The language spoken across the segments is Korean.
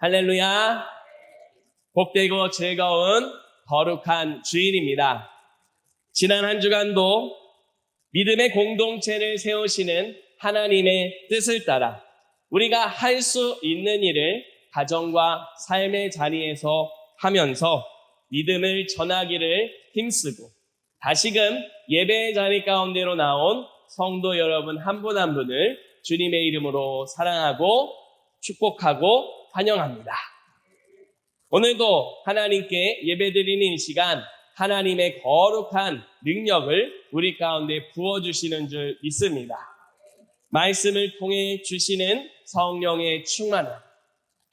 할렐루야. 복되고 즐거운 거룩한 주일입니다. 지난 한 주간도 믿음의 공동체를 세우시는 하나님의 뜻을 따라 우리가 할 수 있는 일을 가정과 삶의 자리에서 하면서 믿음을 전하기를 힘쓰고 다시금 예배의 자리 가운데로 나온 성도 여러분 한 분한 분을 주님의 이름으로 사랑하고 축복하고 환영합니다. 오늘도 하나님께 예배드리는 이 시간 하나님의 거룩한 능력을 우리 가운데 부어주시는 줄 믿습니다. 말씀을 통해 주시는 성령의 충만함,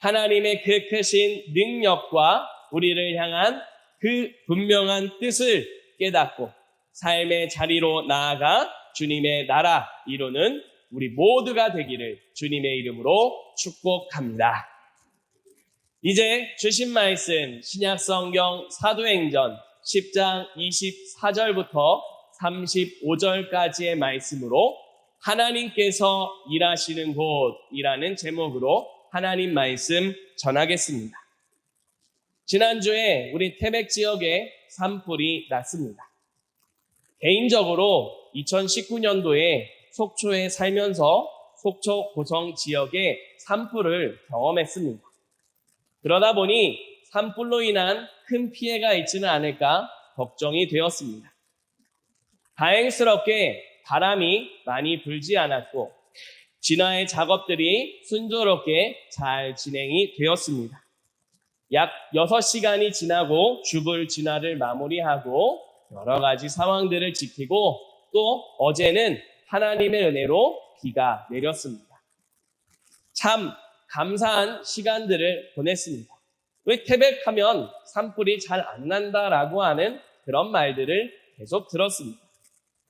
하나님의 그 크신 능력과 우리를 향한 그 분명한 뜻을 깨닫고 삶의 자리로 나아가 주님의 나라 이루는 우리 모두가 되기를 주님의 이름으로 축복합니다. 이제 주신 말씀 신약 성경 사도행전 10장 24절부터 35절까지의 말씀으로 하나님께서 일하시는 곳이라는 제목으로 하나님 말씀 전하겠습니다. 지난주에 우리 태백 지역에 산불이 났습니다. 개인적으로 2019년도에 속초에 살면서 속초 고성 지역에 산불을 경험했습니다. 그러다 보니 산불로 인한 큰 피해가 있지는 않을까 걱정이 되었습니다. 다행스럽게 바람이 많이 불지 않았고 진화의 작업들이 순조롭게 잘 진행이 되었습니다. 약 6시간이 지나고 주불 진화를 마무리하고 여러 가지 상황들을 지키고 또 어제는 하나님의 은혜로 비가 내렸습니다. 참 감사한 시간들을 보냈습니다. 왜 태백하면 산불이 잘 안 난다라고 하는 그런 말들을 계속 들었습니다.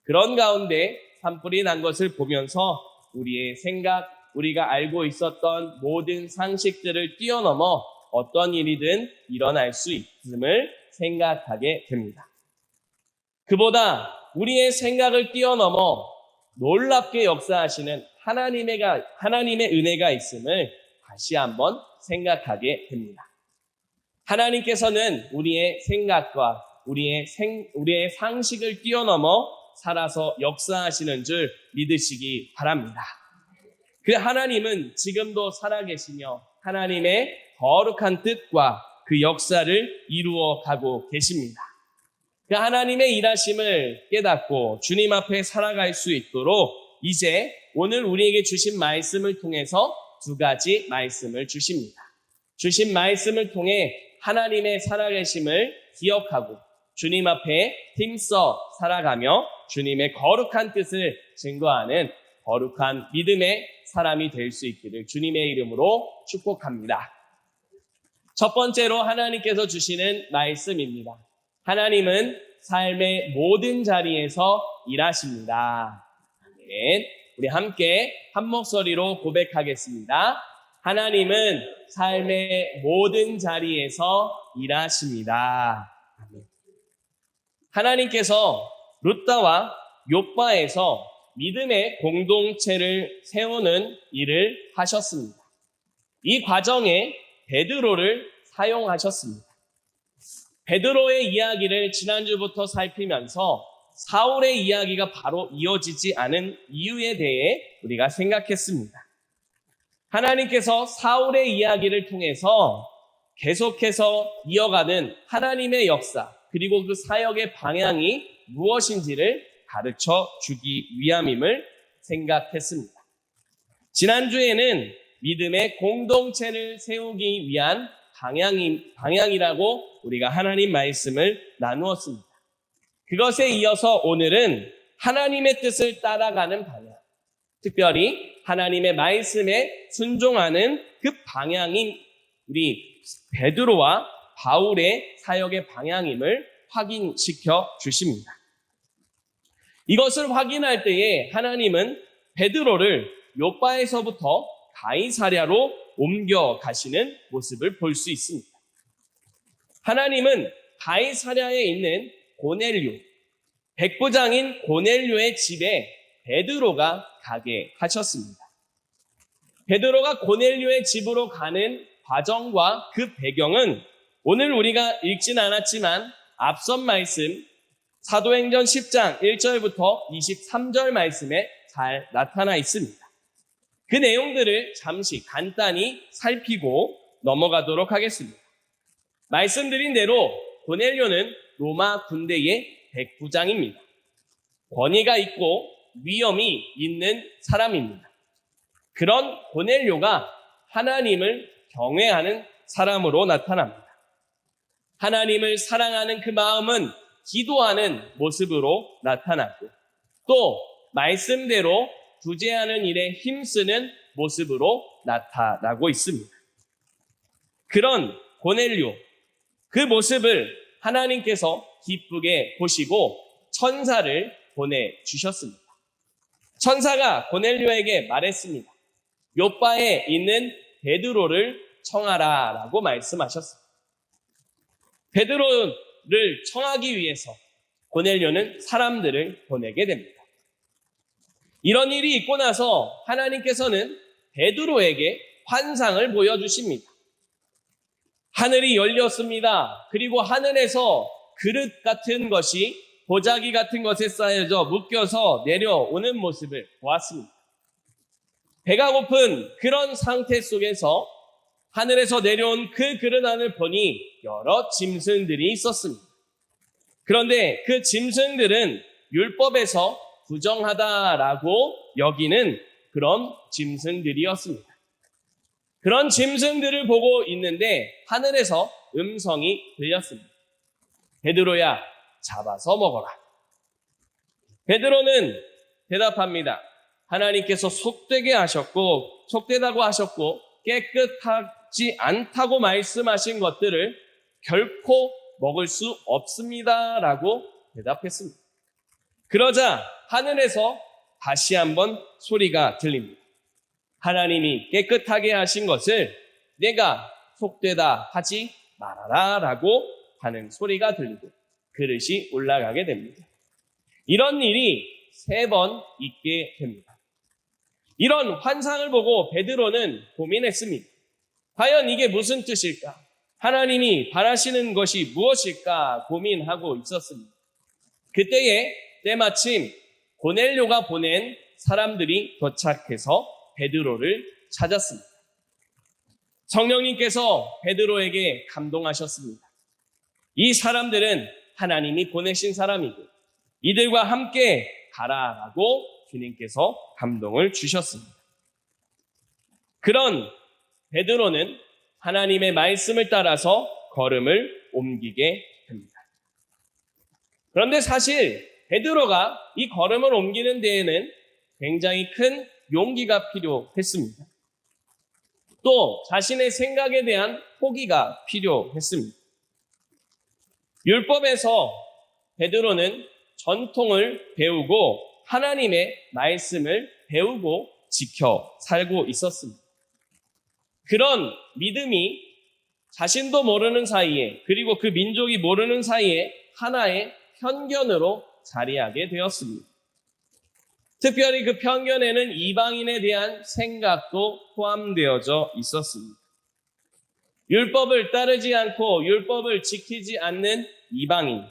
그런 가운데 산불이 난 것을 보면서 우리의 생각, 우리가 알고 있었던 모든 상식들을 뛰어넘어 어떤 일이든 일어날 수 있음을 생각하게 됩니다. 그보다 우리의 생각을 뛰어넘어 놀랍게 역사하시는 하나님의, 하나님의 은혜가 있음을 다시 한번 생각하게 됩니다. 하나님께서는 우리의 생각과 우리의 생, 우리의 상식을 뛰어넘어 살아서 역사하시는 줄 믿으시기 바랍니다. 그 하나님은 지금도 살아계시며 하나님의 거룩한 뜻과 그 역사를 이루어 가고 계십니다. 그 하나님의 일하심을 깨닫고 주님 앞에 살아갈 수 있도록 이제 오늘 우리에게 주신 말씀을 통해서 두 가지 말씀을 주십니다. 주신 말씀을 통해 하나님의 살아계심을 기억하고 주님 앞에 힘써 살아가며 주님의 거룩한 뜻을 증거하는 거룩한 믿음의 사람이 될 수 있기를 주님의 이름으로 축복합니다. 첫 번째로 하나님께서 주시는 말씀입니다. 하나님은 삶의 모든 자리에서 일하십니다. 아멘. 우리 함께 한 목소리로 고백하겠습니다. 하나님은 삶의 모든 자리에서 일하십니다. 하나님께서 루타와 요바에서 믿음의 공동체를 세우는 일을 하셨습니다. 이 과정에 베드로를 사용하셨습니다. 베드로의 이야기를 지난주부터 살피면서 사울의 이야기가 바로 이어지지 않은 이유에 대해 우리가 생각했습니다. 하나님께서 사울의 이야기를 통해서 계속해서 이어가는 하나님의 역사, 그리고 그 사역의 방향이 무엇인지를 가르쳐 주기 위함임을 생각했습니다. 지난주에는 믿음의 공동체를 세우기 위한 방향이, 방향이라고 우리가 하나님 말씀을 나누었습니다. 그것에 이어서 오늘은 하나님의 뜻을 따라가는 방향, 특별히 하나님의 말씀에 순종하는 그 방향인 우리 베드로와 바울의 사역의 방향임을 확인시켜 주십니다. 이것을 확인할 때에 하나님은 베드로를 요바에서부터 가이사랴로 옮겨 가시는 모습을 볼 수 있습니다. 하나님은 가이사랴에 있는 고넬료, 백부장인 고넬료의 집에 베드로가 가게 하셨습니다. 베드로가 고넬료의 집으로 가는 과정과 그 배경은 오늘 우리가 읽진 않았지만 앞선 말씀 사도행전 10장 1절부터 23절 말씀에 잘 나타나 있습니다. 그 내용들을 잠시 간단히 살피고 넘어가도록 하겠습니다. 말씀드린 대로 고넬료는 로마 군대의 백부장입니다. 권위가 있고 위엄이 있는 사람입니다. 그런 고넬료가 하나님을 경외하는 사람으로 나타납니다. 하나님을 사랑하는 그 마음은 기도하는 모습으로 나타났고 또 말씀대로 구제하는 일에 힘쓰는 모습으로 나타나고 있습니다. 그런 고넬료 그 모습을 하나님께서 기쁘게 보시고 천사를 보내 주셨습니다. 천사가 고넬료에게 말했습니다. 요바에 있는 베드로를 청하라 라고 말씀하셨습니다. 베드로를 청하기 위해서 고넬료는 사람들을 보내게 됩니다. 이런 일이 있고 나서 하나님께서는 베드로에게 환상을 보여주십니다. 하늘이 열렸습니다. 그리고 하늘에서 그릇 같은 것이 보자기 같은 것에 쌓여져 묶여서 내려오는 모습을 보았습니다. 배가 고픈 그런 상태 속에서 하늘에서 내려온 그 그릇 안을 보니 여러 짐승들이 있었습니다. 그런데 그 짐승들은 율법에서 부정하다라고 여기는 그런 짐승들이었습니다. 그런 짐승들을 보고 있는데 하늘에서 음성이 들렸습니다. 베드로야, 잡아서 먹어라. 베드로는 대답합니다. 하나님께서 속되게 하셨고, 속되다고 하셨고, 깨끗하지 않다고 말씀하신 것들을 결코 먹을 수 없습니다. 라고 대답했습니다. 그러자 하늘에서 다시 한번 소리가 들립니다. 하나님이 깨끗하게 하신 것을 내가 속되다 하지 말아라 라고 하는 소리가 들리고 그릇이 올라가게 됩니다. 이런 일이 세 번 있게 됩니다. 이런 환상을 보고 베드로는 고민했습니다. 과연 이게 무슨 뜻일까? 하나님이 바라시는 것이 무엇일까 고민하고 있었습니다. 그때에 때마침 고넬료가 보낸 사람들이 도착해서 베드로를 찾았습니다. 성령님께서 베드로에게 감동하셨습니다. 이 사람들은 하나님이 보내신 사람이고 이들과 함께 가라라고 주님께서 감동을 주셨습니다. 그런 베드로는 하나님의 말씀을 따라서 걸음을 옮기게 됩니다. 그런데 사실 베드로가 이 걸음을 옮기는 데에는 굉장히 큰 용기가 필요했습니다. 또 자신의 생각에 대한 포기가 필요했습니다. 율법에서 베드로는 전통을 배우고 하나님의 말씀을 배우고 지켜 살고 있었습니다. 그런 믿음이 자신도 모르는 사이에 그리고 그 민족이 모르는 사이에 하나의 편견으로 자리하게 되었습니다. 특별히 그 편견에는 이방인에 대한 생각도 포함되어져 있었습니다. 율법을 따르지 않고 율법을 지키지 않는 이방인,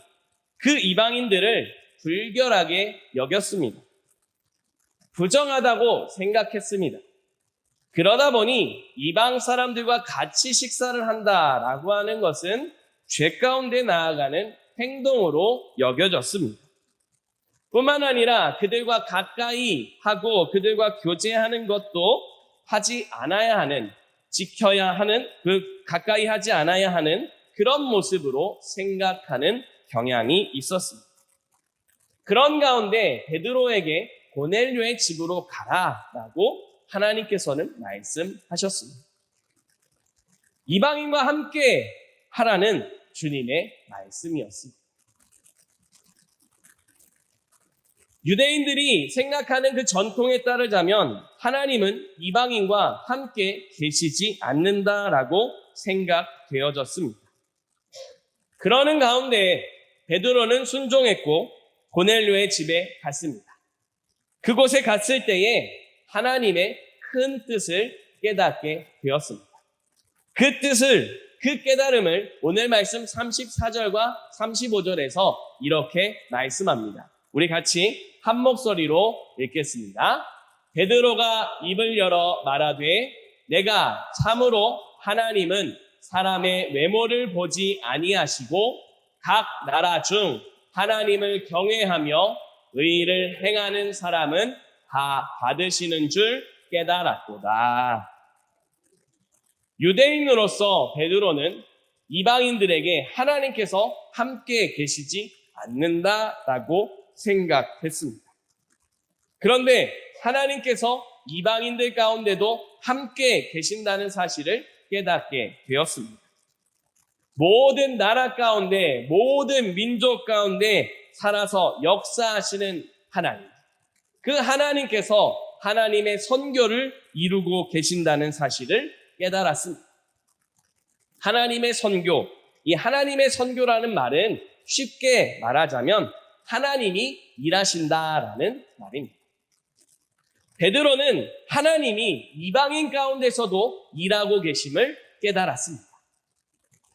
그 이방인들을 불결하게 여겼습니다. 부정하다고 생각했습니다. 그러다 보니 이방 사람들과 같이 식사를 한다라고 하는 것은 죄 가운데 나아가는 행동으로 여겨졌습니다. 뿐만 아니라 그들과 가까이 하고 그들과 교제하는 것도 하지 않아야 하는, 지켜야 하는, 그 가까이 하지 않아야 하는 그런 모습으로 생각하는 경향이 있었습니다. 그런 가운데 베드로에게 고넬료의 집으로 가라라고 하나님께서는 말씀하셨습니다. 이방인과 함께 하라는 주님의 말씀이었습니다. 유대인들이 생각하는 그 전통에 따르자면 하나님은 이방인과 함께 계시지 않는다라고 생각되어졌습니다. 그러는 가운데 베드로는 순종했고 고넬료의 집에 갔습니다. 그곳에 갔을 때에 하나님의 큰 뜻을 깨닫게 되었습니다. 그 뜻을, 그 깨달음을 오늘 말씀 34절과 35절에서 이렇게 말씀합니다. 우리 같이 한 목소리로 읽겠습니다. 베드로가 입을 열어 말하되 내가 참으로 하나님은 사람의 외모를 보지 아니하시고 각 나라 중 하나님을 경외하며 의를 행하는 사람은 다 받으시는 줄 깨달았도다. 유대인으로서 베드로는 이방인들에게 하나님께서 함께 계시지 않는다라고 생각했습니다. 그런데 하나님께서 이방인들 가운데도 함께 계신다는 사실을 깨닫게 되었습니다. 모든 나라 가운데, 모든 민족 가운데 살아서 역사하시는 하나님. 그 하나님께서 하나님의 선교를 이루고 계신다는 사실을 깨달았습니다. 하나님의 선교, 이 하나님의 선교라는 말은 쉽게 말하자면 하나님이 일하신다라는 말입니다. 베드로는 하나님이 이방인 가운데서도 일하고 계심을 깨달았습니다.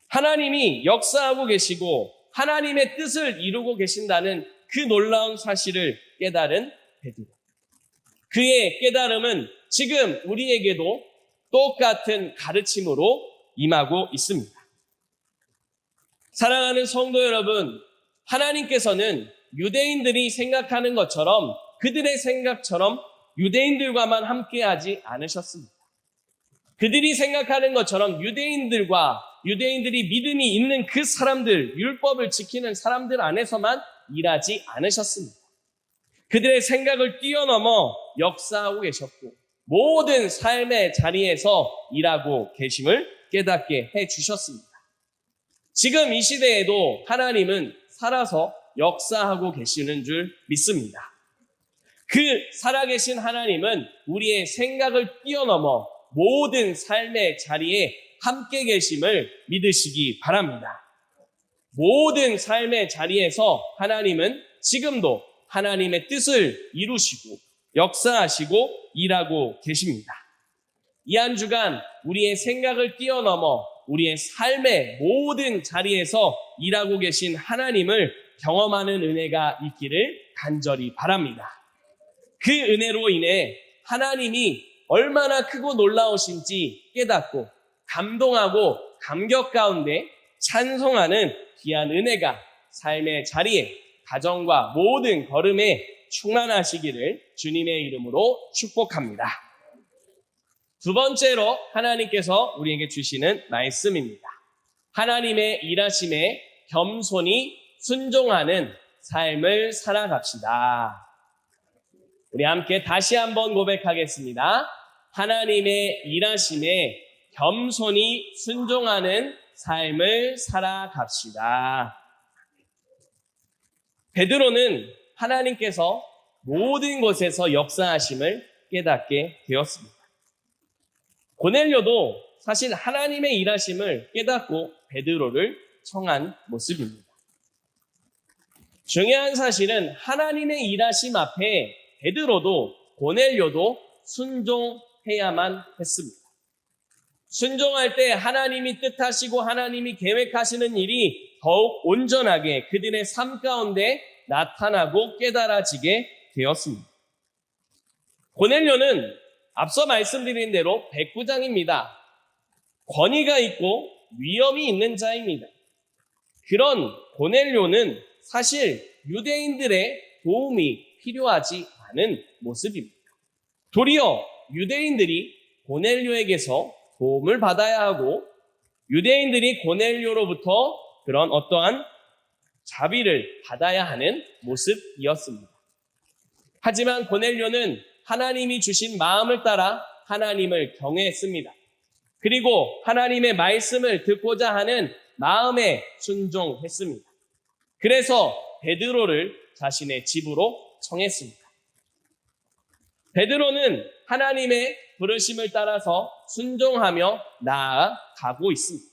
하나님이 역사하고 계시고 하나님의 뜻을 이루고 계신다는 그 놀라운 사실을 깨달은 베드로. 그의 깨달음은 지금 우리에게도 똑같은 가르침으로 임하고 있습니다. 사랑하는 성도 여러분, 하나님께서는 유대인들이 생각하는 것처럼 그들의 생각처럼 유대인들과만 함께하지 않으셨습니다. 그들이 생각하는 것처럼 유대인들과 유대인들이 믿음이 있는 그 사람들, 율법을 지키는 사람들 안에서만 일하지 않으셨습니다. 그들의 생각을 뛰어넘어 역사하고 계셨고 모든 삶의 자리에서 일하고 계심을 깨닫게 해 주셨습니다. 지금 이 시대에도 하나님은 살아서 역사하고 계시는 줄 믿습니다. 그 살아계신 하나님은 우리의 생각을 뛰어넘어 모든 삶의 자리에 함께 계심을 믿으시기 바랍니다. 모든 삶의 자리에서 하나님은 지금도 하나님의 뜻을 이루시고 역사하시고 일하고 계십니다. 이 한 주간 우리의 생각을 뛰어넘어 우리의 삶의 모든 자리에서 일하고 계신 하나님을 경험하는 은혜가 있기를 간절히 바랍니다. 그 은혜로 인해 하나님이 얼마나 크고 놀라우신지 깨닫고 감동하고 감격 가운데 찬송하는 귀한 은혜가 삶의 자리에 가정과 모든 걸음에 충만하시기를 주님의 이름으로 축복합니다. 두 번째로 하나님께서 우리에게 주시는 말씀입니다. 하나님의 일하심에 겸손히 순종하는 삶을 살아갑시다. 우리 함께 다시 한번 고백하겠습니다. 하나님의 일하심에 겸손히 순종하는 삶을 살아갑시다. 베드로는 하나님께서 모든 곳에서 역사하심을 깨닫게 되었습니다. 고넬료도 사실 하나님의 일하심을 깨닫고 베드로를 청한 모습입니다. 중요한 사실은 하나님의 일하심 앞에 베드로도 고넬료도 순종해야만 했습니다. 순종할 때 하나님이 뜻하시고 하나님이 계획하시는 일이 더욱 온전하게 그들의 삶 가운데 나타나고 깨달아지게 되었습니다. 고넬료는 앞서 말씀드린 대로 백부장입니다. 권위가 있고 위험이 있는 자입니다. 그런 고넬료는 사실 유대인들의 도움이 필요하지 않은 모습입니다. 도리어 유대인들이 고넬료에게서 도움을 받아야 하고 유대인들이 고넬료로부터 그런 어떠한 자비를 받아야 하는 모습이었습니다. 하지만 고넬료는 하나님이 주신 마음을 따라 하나님을 경외했습니다. 그리고 하나님의 말씀을 듣고자 하는 마음에 순종했습니다. 그래서 베드로를 자신의 집으로 청했습니다. 베드로는 하나님의 부르심을 따라서 순종하며 나아가고 있습니다.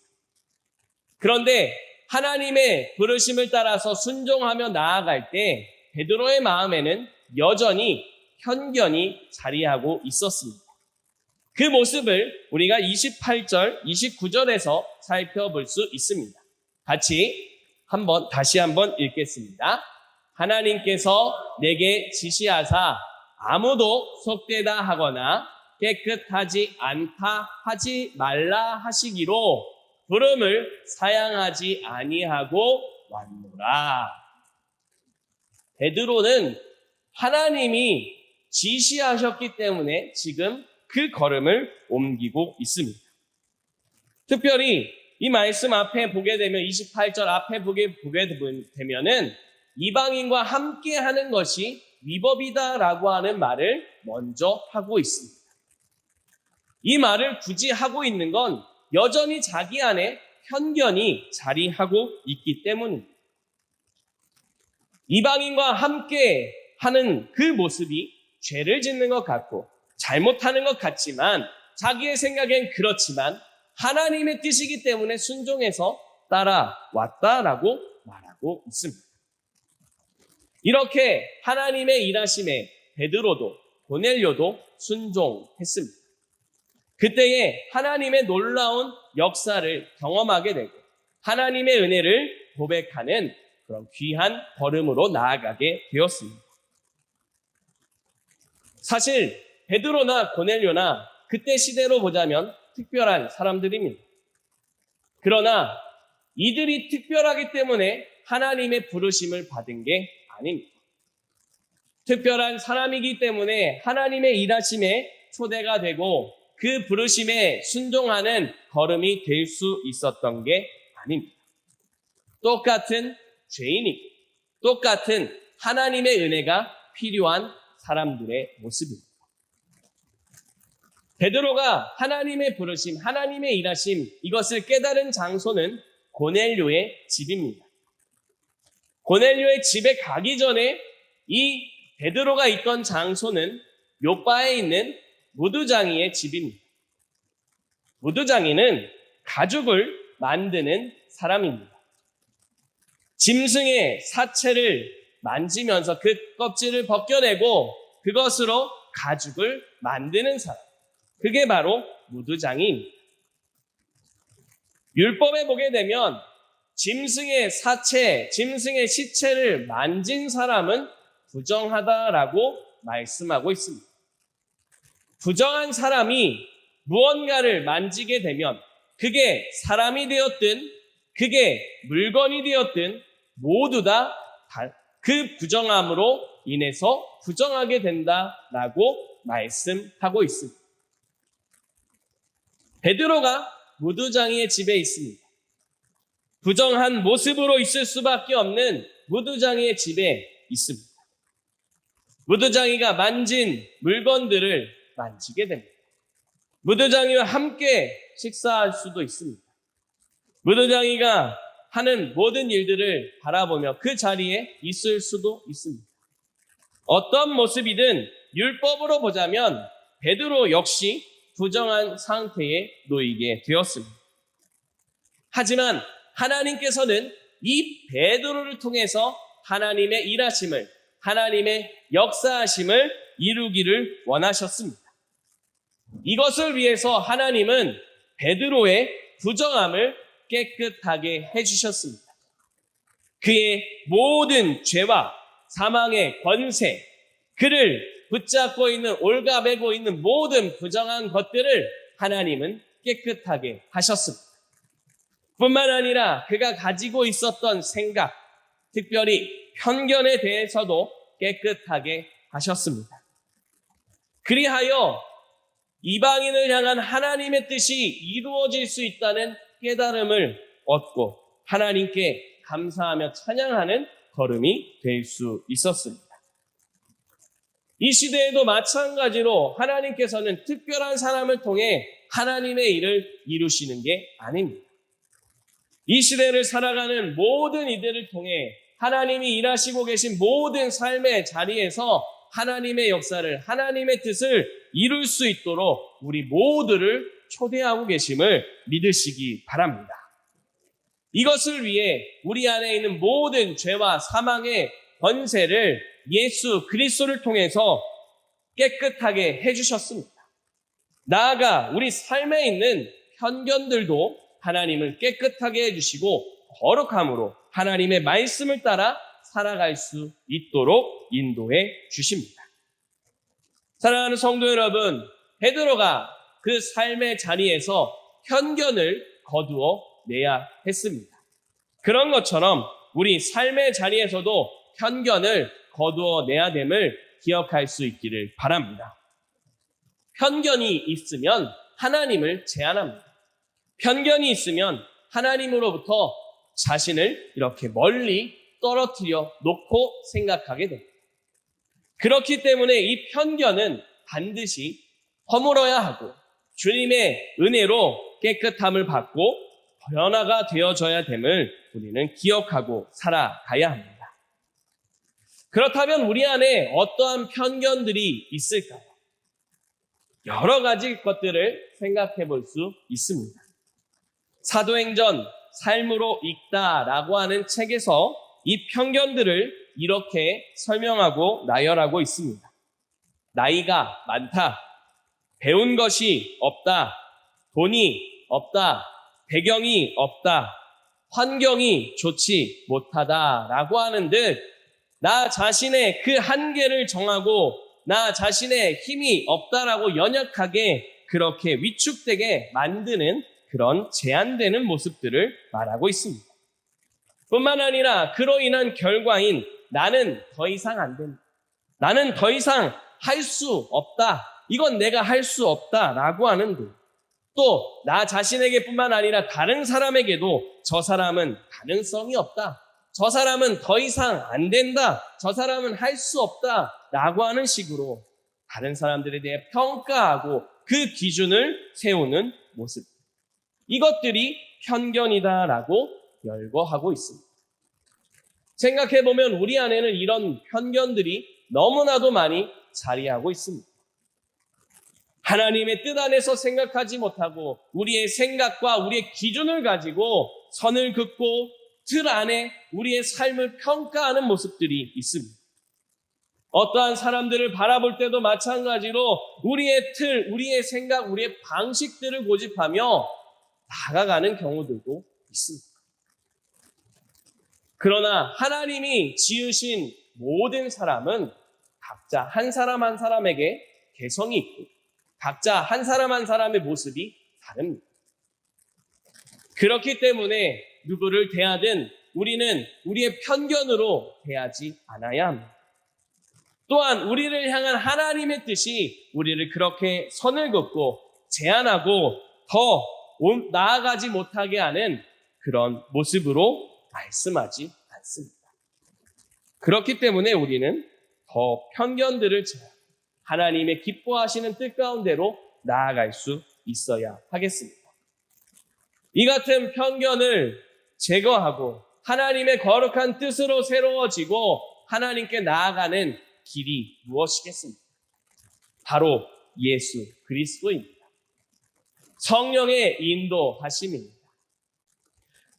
그런데 하나님의 부르심을 따라서 순종하며 나아갈 때 베드로의 마음에는 여전히 편견이 자리하고 있었습니다. 그 모습을 우리가 28절, 29절에서 살펴볼 수 있습니다. 같이 한번 다시 한번 읽겠습니다. 하나님께서 내게 지시하사 아무도 속되다 하거나 깨끗하지 않다 하지 말라 하시기로 부름을 사양하지 아니하고 왔노라. 베드로는 하나님이 지시하셨기 때문에 지금 그 걸음을 옮기고 있습니다. 특별히 이 말씀 앞에 보게 되면 28절 앞에 보게 보게 되면은 이방인과 함께 하는 것이 위법이다라고 하는 말을 먼저 하고 있습니다. 이 말을 굳이 하고 있는 건 여전히 자기 안에 편견이 자리하고 있기 때문입니다. 이방인과 함께 하는 그 모습이 죄를 짓는 것 같고 잘못하는 것 같지만 자기의 생각엔 그렇지만 하나님의 뜻이기 때문에 순종해서 따라왔다라고 말하고 있습니다. 이렇게 하나님의 일하심에 베드로도 고넬료도 순종했습니다. 그때에 하나님의 놀라운 역사를 경험하게 되고 하나님의 은혜를 고백하는 그런 귀한 걸음으로 나아가게 되었습니다. 사실 베드로나 고넬료나 그때 시대로 보자면 특별한 사람들입니다. 그러나 이들이 특별하기 때문에 하나님의 부르심을 받은 게 아닙니다. 특별한 사람이기 때문에 하나님의 일하심에 초대가 되고 그 부르심에 순종하는 걸음이 될 수 있었던 게 아닙니다. 똑같은 죄인이고 똑같은 하나님의 은혜가 필요한 사람들의 모습입니다. 베드로가 하나님의 부르심, 하나님의 일하심 이것을 깨달은 장소는 고넬료의 집입니다. 고넬료의 집에 가기 전에 이 베드로가 있던 장소는 요바에 있는 무두장이의 집입니다. 무두장이는 가죽을 만드는 사람입니다. 짐승의 사체를 만지면서 그 껍질을 벗겨내고 그것으로 가죽을 만드는 사람. 그게 바로 무두장입니다. 율법에 보게 되면 짐승의 사체, 짐승의 시체를 만진 사람은 부정하다라고 말씀하고 있습니다. 부정한 사람이 무언가를 만지게 되면 그게 사람이 되었든 그게 물건이 되었든 모두 다 그 부정함으로 인해서 부정하게 된다라고 말씀하고 있습니다. 베드로가 무두장이의 집에 있습니다. 부정한 모습으로 있을 수밖에 없는 무두장이의 집에 있습니다. 무두장이가 만진 물건들을 만지게 됩니다. 무두장이와 함께 식사할 수도 있습니다. 무두장이가 하는 모든 일들을 바라보며 그 자리에 있을 수도 있습니다. 어떤 모습이든 율법으로 보자면 베드로 역시 부정한 상태에 놓이게 되었습니다. 하지만 하나님께서는 이 베드로를 통해서 하나님의 일하심을 하나님의 역사하심을 이루기를 원하셨습니다. 이것을 위해서 하나님은 베드로의 부정함을 깨끗하게 해주셨습니다. 그의 모든 죄와 사망의 권세, 그를 붙잡고 있는 올가매고 있는 모든 부정한 것들을 하나님은 깨끗하게 하셨습니다. 뿐만 아니라 그가 가지고 있었던 생각, 특별히 편견에 대해서도 깨끗하게 하셨습니다. 그리하여 이방인을 향한 하나님의 뜻이 이루어질 수 있다는 깨달음을 얻고 하나님께 감사하며 찬양하는 걸음이 될 수 있었습니다. 이 시대에도 마찬가지로 하나님께서는 특별한 사람을 통해 하나님의 일을 이루시는 게 아닙니다. 이 시대를 살아가는 모든 이들을 통해 하나님이 일하시고 계신 모든 삶의 자리에서 하나님의 역사를, 하나님의 뜻을 이룰 수 있도록 우리 모두를 초대하고 계심을 믿으시기 바랍니다. 이것을 위해 우리 안에 있는 모든 죄와 사망의 권세를 예수 그리스도를 통해서 깨끗하게 해주셨습니다. 나아가 우리 삶에 있는 편견들도 하나님을 깨끗하게 해주시고 거룩함으로 하나님의 말씀을 따라 살아갈 수 있도록 인도해 주십니다. 사랑하는 성도 여러분, 베드로가 그 삶의 자리에서 편견을 거두어 내야 했습니다. 그런 것처럼 우리 삶의 자리에서도 편견을 거두어 내야 됨을 기억할 수 있기를 바랍니다. 편견이 있으면 하나님을 제한합니다. 편견이 있으면 하나님으로부터 자신을 이렇게 멀리 떨어뜨려 놓고 생각하게 됩니다. 그렇기 때문에 이 편견은 반드시 허물어야 하고 주님의 은혜로 깨끗함을 받고 변화가 되어져야 됨을 우리는 기억하고 살아가야 합니다. 그렇다면 우리 안에 어떠한 편견들이 있을까요? 여러 가지 것들을 생각해 볼 수 있습니다. 사도행전 삶으로 읽다라고 하는 책에서 이 편견들을 이렇게 설명하고 나열하고 있습니다. 나이가 많다. 배운 것이 없다. 돈이 없다. 배경이 없다. 환경이 좋지 못하다라고 하는 듯 나 자신의 그 한계를 정하고 나 자신의 힘이 없다라고 연약하게 그렇게 위축되게 만드는 그런 제한되는 모습들을 말하고 있습니다. 뿐만 아니라 그로 인한 결과인 나는 더 이상 안 된다. 나는 더 이상 할 수 없다. 이건 내가 할 수 없다 라고 하는 것. 또 나 자신에게 뿐만 아니라 다른 사람에게도 저 사람은 가능성이 없다. 저 사람은 더 이상 안 된다. 저 사람은 할 수 없다. 라고 하는 식으로 다른 사람들에 대해 평가하고 그 기준을 세우는 모습. 이것들이 편견이다라고 열거하고 있습니다. 생각해보면 우리 안에는 이런 편견들이 너무나도 많이 자리하고 있습니다. 하나님의 뜻 안에서 생각하지 못하고 우리의 생각과 우리의 기준을 가지고 선을 긋고 틀 안에 우리의 삶을 평가하는 모습들이 있습니다. 어떠한 사람들을 바라볼 때도 마찬가지로 우리의 틀, 우리의 생각, 우리의 방식들을 고집하며 다가가는 경우들도 있습니다. 그러나 하나님이 지으신 모든 사람은 각자 한 사람 한 사람에게 개성이 있고 각자 한 사람 한 사람의 모습이 다릅니다. 그렇기 때문에 누구를 대하든 우리는 우리의 편견으로 대하지 않아야 합니다. 또한 우리를 향한 하나님의 뜻이 우리를 그렇게 선을 긋고 제한하고 더 나아가지 못하게 하는 그런 모습으로 말씀하지 않습니다. 그렇기 때문에 우리는 더 편견들을 제한, 하나님의 기뻐하시는 뜻 가운데로 나아갈 수 있어야 하겠습니다. 이 같은 편견을 제거하고 하나님의 거룩한 뜻으로 새로워지고 하나님께 나아가는 길이 무엇이겠습니까? 바로 예수 그리스도입니다. 성령의 인도하심입니다.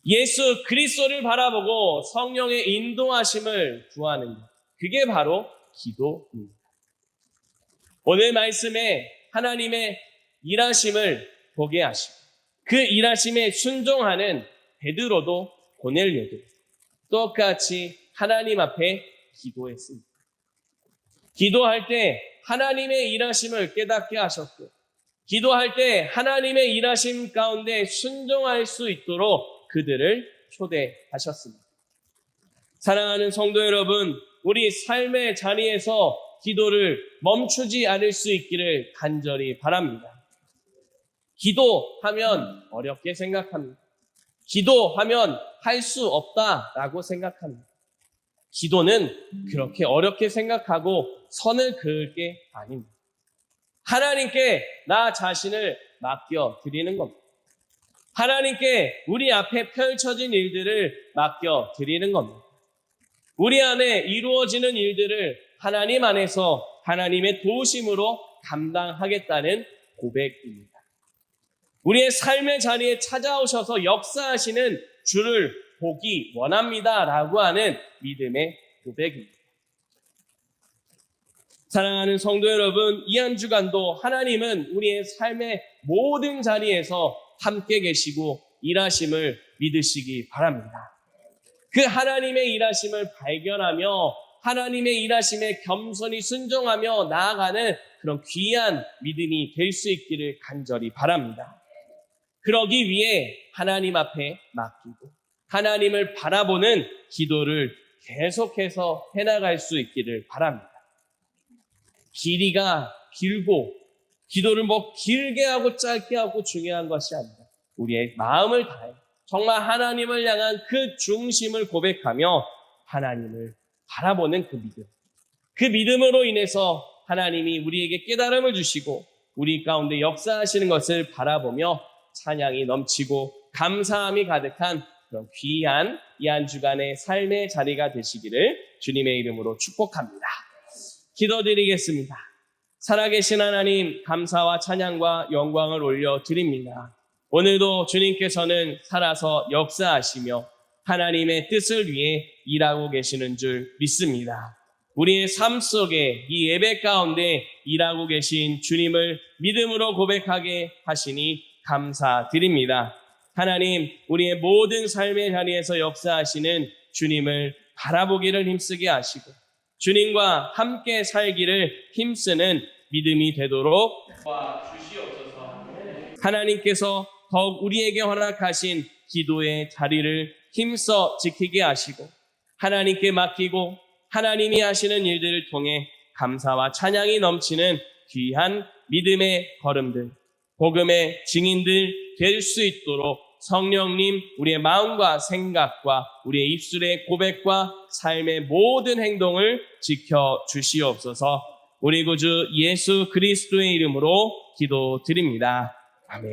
예수 그리스도를 바라보고 성령의 인도하심을 구하는 것. 그게 바로 기도입니다. 오늘 말씀에 하나님의 일하심을 보게 하시고 그 일하심에 순종하는 베드로도 고넬료도 똑같이 하나님 앞에 기도했습니다. 기도할 때 하나님의 일하심을 깨닫게 하셨고 기도할 때 하나님의 일하심 가운데 순종할 수 있도록 그들을 초대하셨습니다. 사랑하는 성도 여러분, 우리 삶의 자리에서 기도를 멈추지 않을 수 있기를 간절히 바랍니다. 기도하면 어렵게 생각합니다. 기도하면 할 수 없다라고 생각합니다. 기도는 그렇게 어렵게 생각하고 선을 그을 게 아닙니다. 하나님께 나 자신을 맡겨 드리는 겁니다. 하나님께 우리 앞에 펼쳐진 일들을 맡겨 드리는 겁니다. 우리 안에 이루어지는 일들을 하나님 안에서 하나님의 도우심으로 감당하겠다는 고백입니다. 우리의 삶의 자리에 찾아오셔서 역사하시는 주를 보기 원합니다. 라고 하는 믿음의 고백입니다. 사랑하는 성도 여러분, 이 한 주간도 하나님은 우리의 삶의 모든 자리에서 함께 계시고 일하심을 믿으시기 바랍니다. 그 하나님의 일하심을 발견하며 하나님의 일하심에 겸손히 순종하며 나아가는 그런 귀한 믿음이 될 수 있기를 간절히 바랍니다. 그러기 위해 하나님 앞에 맡기고 하나님을 바라보는 기도를 계속해서 해나갈 수 있기를 바랍니다. 길이가 길고 기도를 뭐 길게 하고 짧게 하고 중요한 것이 아니라 우리의 마음을 다해 정말 하나님을 향한 그 중심을 고백하며 하나님을 바라보는 그 믿음. 그 믿음으로 인해서 하나님이 우리에게 깨달음을 주시고 우리 가운데 역사하시는 것을 바라보며 찬양이 넘치고 감사함이 가득한 그런 귀한 이 한 주간의 삶의 자리가 되시기를 주님의 이름으로 축복합니다. 기도드리겠습니다. 살아계신 하나님 감사와 찬양과 영광을 올려 드립니다. 오늘도 주님께서는 살아서 역사하시며 하나님의 뜻을 위해 일하고 계시는 줄 믿습니다. 우리의 삶 속에 이 예배 가운데 일하고 계신 주님을 믿음으로 고백하게 하시니 감사드립니다. 하나님, 우리의 모든 삶의 자리에서 역사하시는 주님을 바라보기를 힘쓰게 하시고 주님과 함께 살기를 힘쓰는 믿음이 되도록. 하나님께서 더욱 우리에게 허락하신 기도의 자리를 힘써 지키게 하시고 하나님께 맡기고 하나님이 하시는 일들을 통해 감사와 찬양이 넘치는 귀한 믿음의 걸음들, 복음의 증인들 될 수 있도록 성령님 우리의 마음과 생각과 우리의 입술의 고백과 삶의 모든 행동을 지켜 주시옵소서. 우리 구주 예수 그리스도의 이름으로 기도드립니다. 아멘.